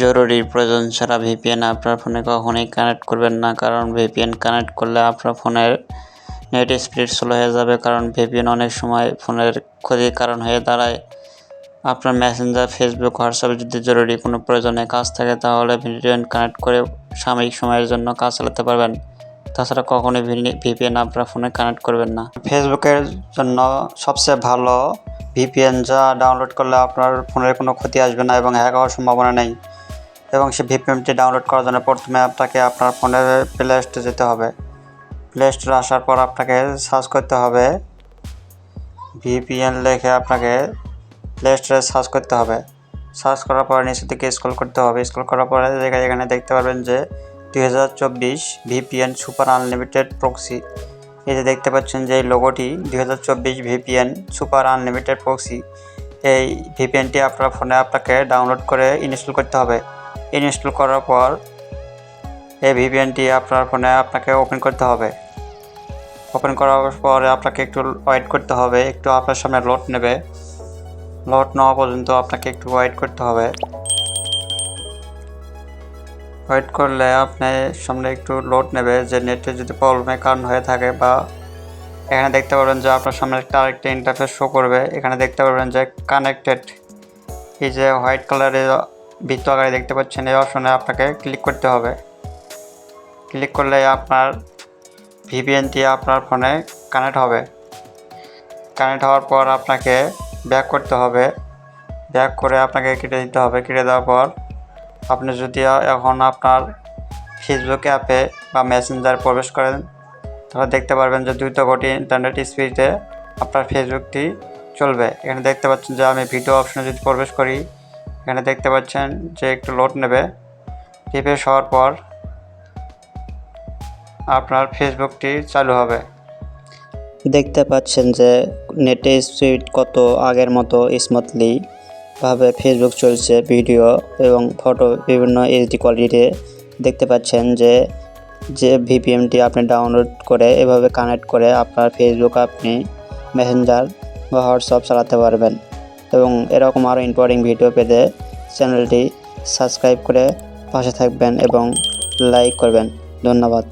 জরুরি প্রয়োজন ছাড়া ভিপিএন আপনার ফোনে কখনোই কানেক্ট করবেন না। কারণ ভিপিএন কানেক্ট করলে আপনার ফোনের নেট স্পিড স্লো হয়ে যাবে। কারণ ভিপিএন অনেক সময় ফোনের ক্ষতির কারণ হয়ে দাঁড়ায়। আপনার মেসেঞ্জার ফেসবুক হোয়াটসঅ্যাপে যদি জরুরি কোনো প্রয়োজনে কাজ থাকে, তাহলে ভিপিএন কানেক্ট করে সাময়িক সময়ের জন্য কাজ চালাতে পারবেন। তাছাড়া কখনোই ভিপিএন আপনার ফোনে কানেক্ট করবেন না। ফেসবুকের জন্য সবচেয়ে ভালো ভিপিএন যা ডাউনলোড করলে আপনার ফোনের কোনো ক্ষতি আসবে না এবং হ্যাক হওয়ার সম্ভাবনা নেই। এবং সেই ভিপিএনটি ডাউনলোড করার জন্য প্রথমে আপনাকে আপনার ফোনের প্লে স্টোরে যেতে হবে। প্লে স্টোরে আসার পর আপনাকে সার্চ করতে হবে। ভিপিএন লিখে আপনাকে প্লে স্টোরে সার্চ করতে হবে। সার্চ করার পর নিচের দিকে স্ক্রল করতে হবে। স্ক্রল করার পরে এখানে দেখতে পারবেন যে দুই হাজার চব্বিশ ভিপিএন সুপার আনলিমিটেড প্রক্সি। এই যে দেখতে পাচ্ছেন যে এই লোগোটি দুই হাজার চব্বিশ ভিপিএন সুপার আনলিমিটেড প্রক্সি। এই ভিপিএনটি আপনার ফোনে আপনাকে ডাউনলোড করে ইনস্টল করতে হবে। ইনস্টল করার পর এই ভিপিএনটি আপনার ফোনে আপনাকে ওপেন করতে হবে। ওপেন করার পরে আপনাকে একটু ওয়েট করতে হবে, একটু আপনার সামনে লোড নেবে। লোড নেওয়া পর্যন্ত আপনাকে একটু ওয়েট করতে হবে। ওয়েট করলে আপনার সামনে একটু লোড নেবে, যে নেটে যদি প্রবলেমের কারণ হয়ে থাকে বা এখানে দেখতে পারবেন যে আপনার সামনে একটা আরেকটা ইন্টারফেস শো করবে। এখানে দেখতে পারবেন যে কানেক্টেড এই যে হোয়াইট কালারের বৃত্ত আকারে দেখতে পাচ্ছেন, এই অপশনে আপনাকে ক্লিক করতে হবে। ক্লিক করলে আপনার ভিপিএনটি আপনার ফোনে কানেক্ট হবে। কানেক্ট হওয়ার পর আপনাকে ব্যাক করতে হবে। ব্যাক করে আপনাকে কেটে দিতে হবে। কেটে দেওয়ার পর আপনি যদি এখন আপনার ফেসবুক অ্যাপে বা মেসেঞ্জার প্রবেশ করেন, তাহলে দেখতে পারবেন যে দ্রুত গতি ইন্টারনেট স্পিডে আপনার ফেসবুকটি চলবে। এখানে দেখতে পাচ্ছেন যে আমি ভিডিও অপশনে যদি প্রবেশ করি এখানে দেখতে পাচ্ছেন যে একটু লোড নেবে। রিফ্রেশ হওয়ার পর আপনার ফেসবুকটি চালু হবে। দেখতে পাচ্ছেন যে নেটে স্পিড কত আগের মতো স্মুথলি ভাবে ফেসবুক চলছে ভিডিও এবং ফটো বিভিন্ন এইচডি কোয়ালিটিতে দেখতে পাচ্ছেন যে যে ভিপিএমটি আপনি ডাউনলোড করে এভাবে কানেক্ট করে আপনার ফেসবুক আপনি মেসেঞ্জার বা হোয়াটসঅ্যাপ চালাতে পারবেন। এবং এরকম আরও ইম্পর্টেন্ট ভিডিও পেতে চ্যানেলটি সাবস্ক্রাইব করে পাশে থাকবেন এবং লাইক করবেন। ধন্যবাদ।